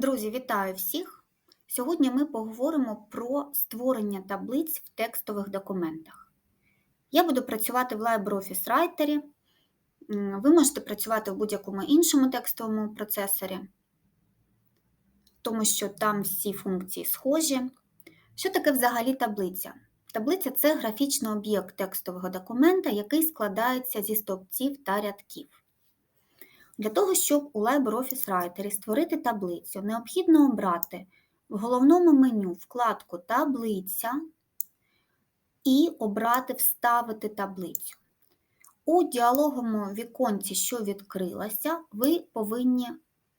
Друзі, вітаю всіх! Сьогодні ми поговоримо про створення таблиць в текстових документах. Я буду працювати в LibreOffice Writer. Ви можете працювати в будь-якому іншому текстовому процесорі, тому що там всі функції схожі. Що таке взагалі таблиця? Таблиця це графічний об'єкт текстового документа, який складається зі стовпців та рядків. Для того, щоб у LibreOffice Writer створити таблицю, необхідно обрати в головному меню вкладку Таблиця і обрати Вставити таблицю. У діалоговому віконці, що відкрилося, ви повинні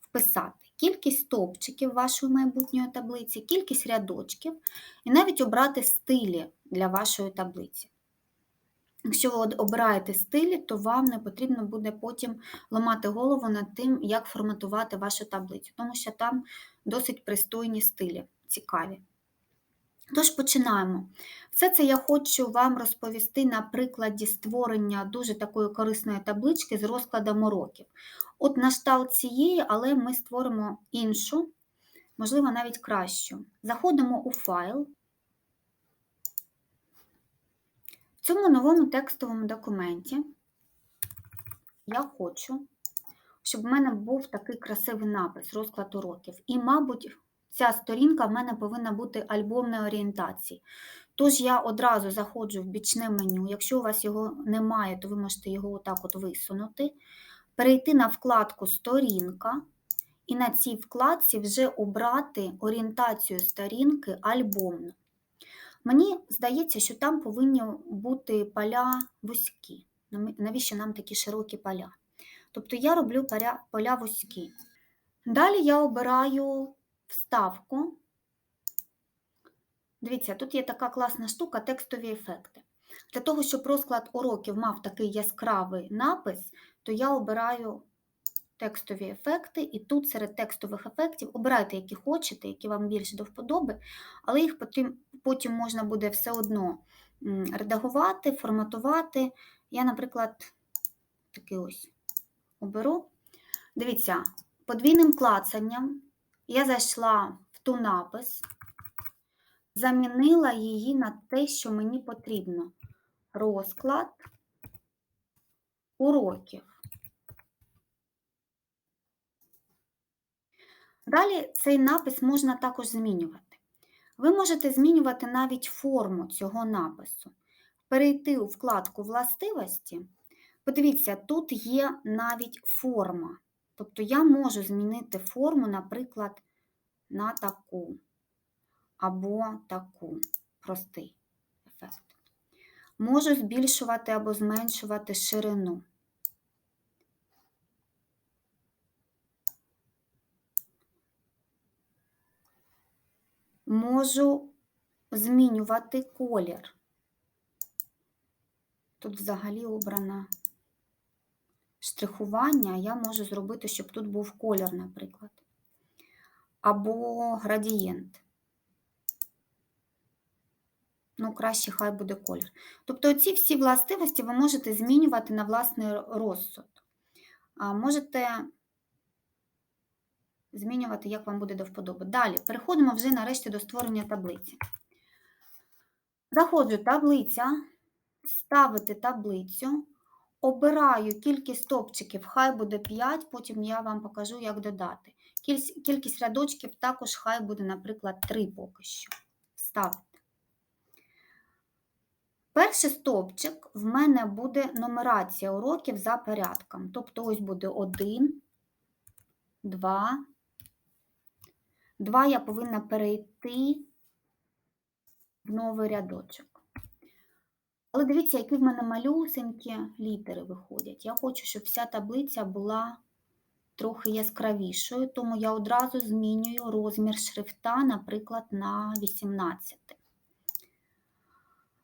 вписати кількість стовпчиків вашої майбутньої таблиці, кількість рядочків і навіть обрати стилі для вашої таблиці. Якщо ви обираєте стилі, то вам не потрібно буде потім ламати голову над тим, як форматувати вашу таблицю, тому що там досить пристойні стилі, цікаві. Тож починаємо. Все це я хочу вам розповісти на прикладі створення дуже такої корисної таблички з розкладом уроків. От на цієї, але ми створимо іншу, можливо, навіть кращу. Заходимо у файл. В цьому новому текстовому документі я хочу, щоб в мене був такий красивий напис, розклад уроків. І, мабуть, ця сторінка в мене повинна бути альбомної орієнтації. Тож я одразу заходжу в бічне меню. Якщо у вас його немає, то ви можете його отак от висунути, перейти на вкладку Сторінка. І на цій вкладці вже обрати орієнтацію сторінки альбомну. Мені здається, що там повинні бути поля вузькі. Навіщо нам такі широкі поля? Тобто я роблю поля, вузькі. Далі я обираю вставку. Дивіться, тут є така класна штука текстові ефекти. Для того, щоб розклад уроків мав такий яскравий напис, то я обираю текстові ефекти, і тут серед текстових ефектів обирайте, які хочете, які вам більше до вподоби, але їх потім можна буде все одно редагувати, форматувати. Я, наприклад, такий ось оберу. Дивіться, подвійним клацанням я зайшла в ту напис, замінила її на те, що мені потрібно. Розклад уроків. Далі цей напис можна також змінювати. Ви можете змінювати навіть форму цього напису. Перейти у вкладку Властивості. Подивіться, тут є навіть форма. Тобто я можу змінити форму, наприклад, на таку або таку простий ефект. Можу збільшувати або зменшувати ширину. Можу змінювати колір. Тут взагалі обрана штрихування, я можу зробити, щоб тут був колір, наприклад, або градієнт. Ну, краще хай буде колір. Тобто ці всі властивості ви можете змінювати на власний розсуд. Можете змінювати, як вам буде до вподоби. Далі, переходимо вже нарешті до створення таблиці. Заходжу таблиця, ставити таблицю, обираю кількість стопчиків, хай буде 5, потім я вам покажу, як додати. Кількість рядочків також хай буде, наприклад, 3 поки що. Ставити. Перший стовпчик в мене буде нумерація уроків за порядком. Тобто, ось буде 1, 2, Два я повинна перейти в новий рядочок. Але дивіться, які в мене малюсенькі літери виходять. Я хочу, щоб вся таблиця була трохи яскравішою, тому я одразу змінюю розмір шрифта, наприклад, на 18.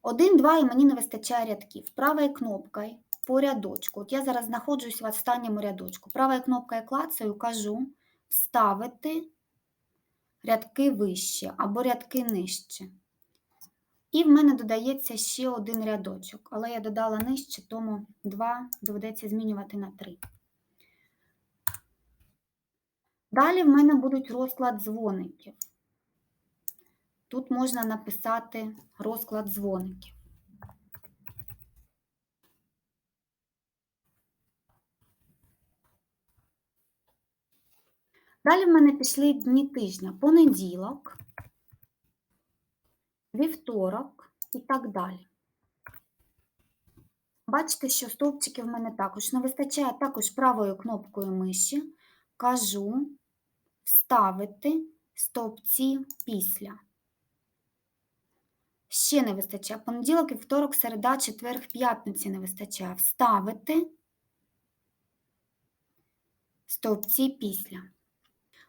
Один, два, і мені не вистачає рядків. Правою кнопкою по рядочку. От я зараз знаходжусь в останньому рядочку. Правою кнопкою клацаю, кажу вставити рядки вище або рядки нижче. І в мене додається ще один рядочок, але я додала нижче, тому 2 доведеться змінювати на 3. Далі в мене будуть розклад дзвоників. Тут можна написати розклад дзвоників. Далі в мене пішли дні тижня, понеділок, вівторок і так далі. Бачите, що стовпчиків в мене також не вистачає, також правою кнопкою миші кажу вставити стовпці після. Ще не вистачає. Понеділок, вівторок, середа, четверг, п'ятниці не вистачає. Вставити стовпці після.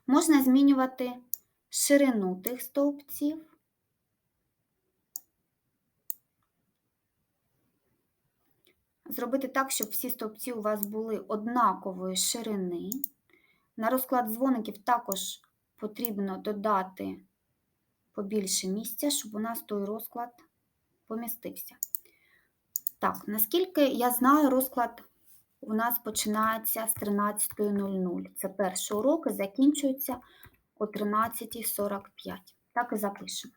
Можна змінювати ширину тих стовпців. Зробити так, щоб всі стовпці у вас були однакової ширини. На розклад дзвоників також потрібно додати побільше місця, щоб у нас той розклад помістився. Так, наскільки я знаю, розклад у нас починається з 13.00. Це перший урок і закінчується о 13.45. Так і запишемо.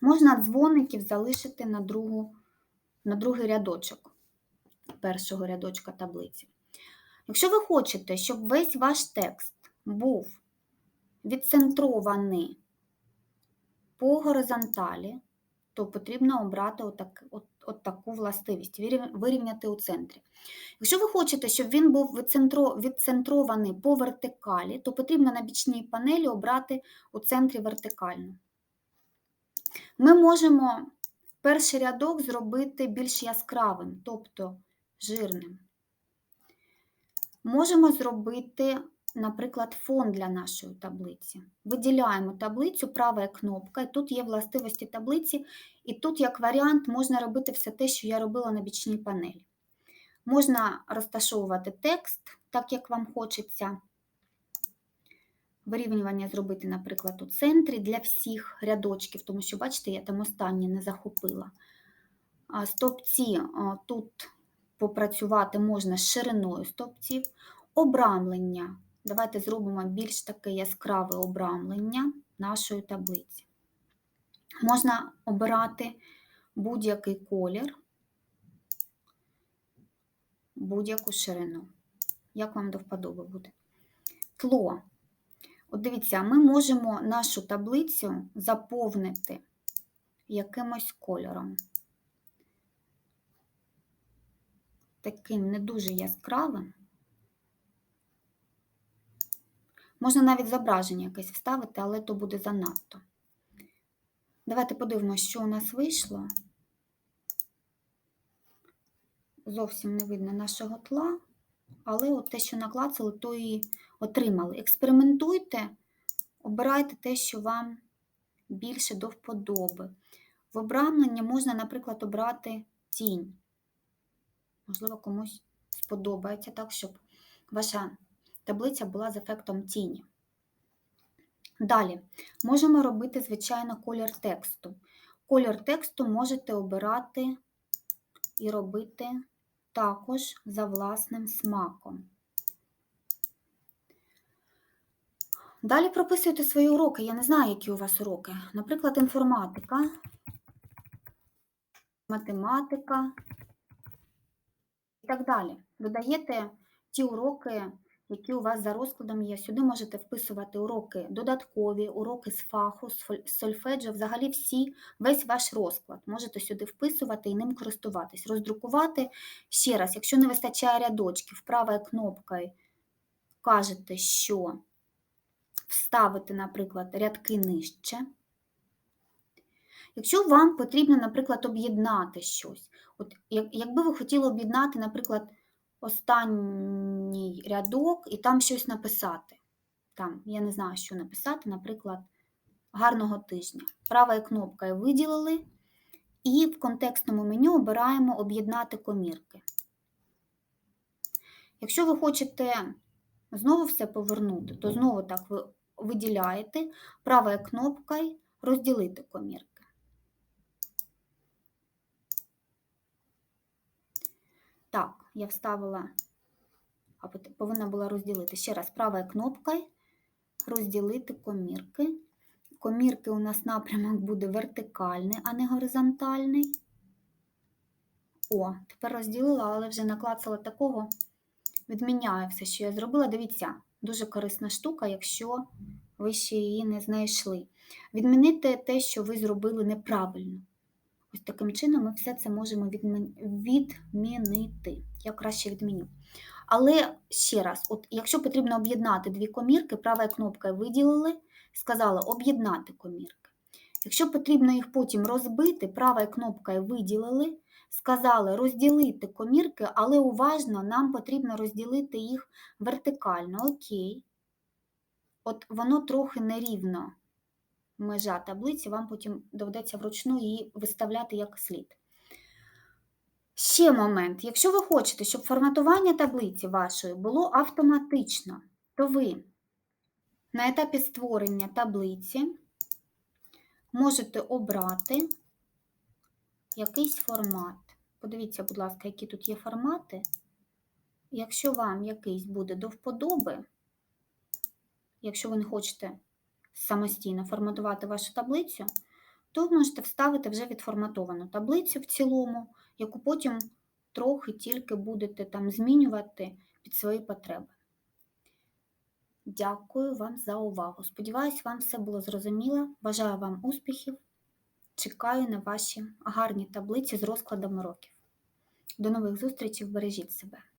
Можна дзвоників залишити на, другу, на другий рядочок першого рядочка таблиці. Якщо ви хочете, щоб весь ваш текст був відцентрований по горизонталі, то потрібно обрати отак, от, от таку властивість, вирівняти у центрі. Якщо ви хочете, щоб він був відцентрований по вертикалі, то потрібно на бічній панелі обрати у центрі вертикальну. Ми можемо перший рядок зробити більш яскравим, тобто жирним. Можемо зробити, наприклад, фон для нашої таблиці. Виділяємо таблицю, права кнопка, тут є властивості таблиці, і тут, як варіант, можна робити все те, що я робила на бічній панелі. Можна розташовувати текст, так як вам хочеться. Вирівнювання зробити, наприклад, у центрі для всіх рядочків, тому що, бачите, я там останнє не захопила. Стовпці тут попрацювати можна з шириною стовпців, обрамлення. Давайте зробимо більш таке яскраве обрамлення нашої таблиці. Можна обирати будь-який колір, будь-яку ширину. Як вам до вподоби буде? Тло. От дивіться, ми можемо нашу таблицю заповнити якимось кольором. таким не дуже яскравим. Можна навіть зображення якесь вставити, але то буде занадто. Давайте подивимося, що у нас вийшло. Зовсім не видно нашого тла, але от те, що наклацали, то і отримали. Експериментуйте, обирайте те, що вам більше до вподоби. В обрамленні можна, наприклад, обрати тінь. Можливо, комусь сподобається так, щоб ваша таблиця була з ефектом тіні. Далі, можемо робити, звичайно, колір тексту. Колір тексту можете обирати і робити також за власним смаком. Далі прописуйте свої уроки. Я не знаю, які у вас уроки. Наприклад, інформатика, математика, і так далі. Додаєте ті уроки, які у вас за розкладом є. Сюди можете вписувати уроки додаткові, уроки з фаху, з сольфеджо, взагалі всі, весь ваш розклад. Можете сюди вписувати і ним користуватись. Роздрукувати ще раз, якщо не вистачає рядочків, правою кнопкою кажете, що вставити, наприклад, рядки нижче. Якщо вам потрібно, наприклад, об'єднати щось, от якби ви хотіли об'єднати, наприклад, останній рядок і там щось написати. Там, Я не знаю, що написати, наприклад, гарного тижня. Правою кнопкою виділили, і в контекстному меню обираємо об'єднати комірки. Якщо ви хочете знову все повернути, то знову так ви виділяєте правою кнопкою розділити комірки. Так, я вставила повинна була розділити. Ще раз, правою кнопкою розділити комірки. Комірки у нас напрямок буде вертикальний, а не горизонтальний. О, тепер розділила, але вже наклацала такого. Відміняю все, що я зробила. Дивіться, дуже корисна штука, якщо ви ще її не знайшли. Відмінити те, що ви зробили неправильно. Ось таким чином ми все це можемо відмінити. Я краще відміню. Але ще раз, от якщо потрібно об'єднати дві комірки, правою кнопкою виділили, сказали об'єднати комірки. Якщо потрібно їх потім розбити, правою кнопкою виділили, сказали розділити комірки, але уважно нам потрібно розділити їх вертикально. Окей. От воно трохи нерівно межа таблиці, вам потім доведеться вручну її виставляти як слід. Ще момент. Якщо ви хочете, щоб форматування таблиці вашої було автоматично, то ви на етапі створення таблиці можете обрати якийсь формат. Подивіться, будь ласка, які тут є формати. Якщо вам якийсь буде до вподоби, якщо ви не хочете самостійно форматувати вашу таблицю, то ви можете вставити вже відформатовану таблицю в цілому, яку потім трохи тільки будете там змінювати під свої потреби. Дякую вам за увагу. Сподіваюсь, вам все було зрозуміло. Бажаю вам успіхів. Чекаю на ваші гарні таблиці з розкладом уроків. До нових зустрічей, бережіть себе!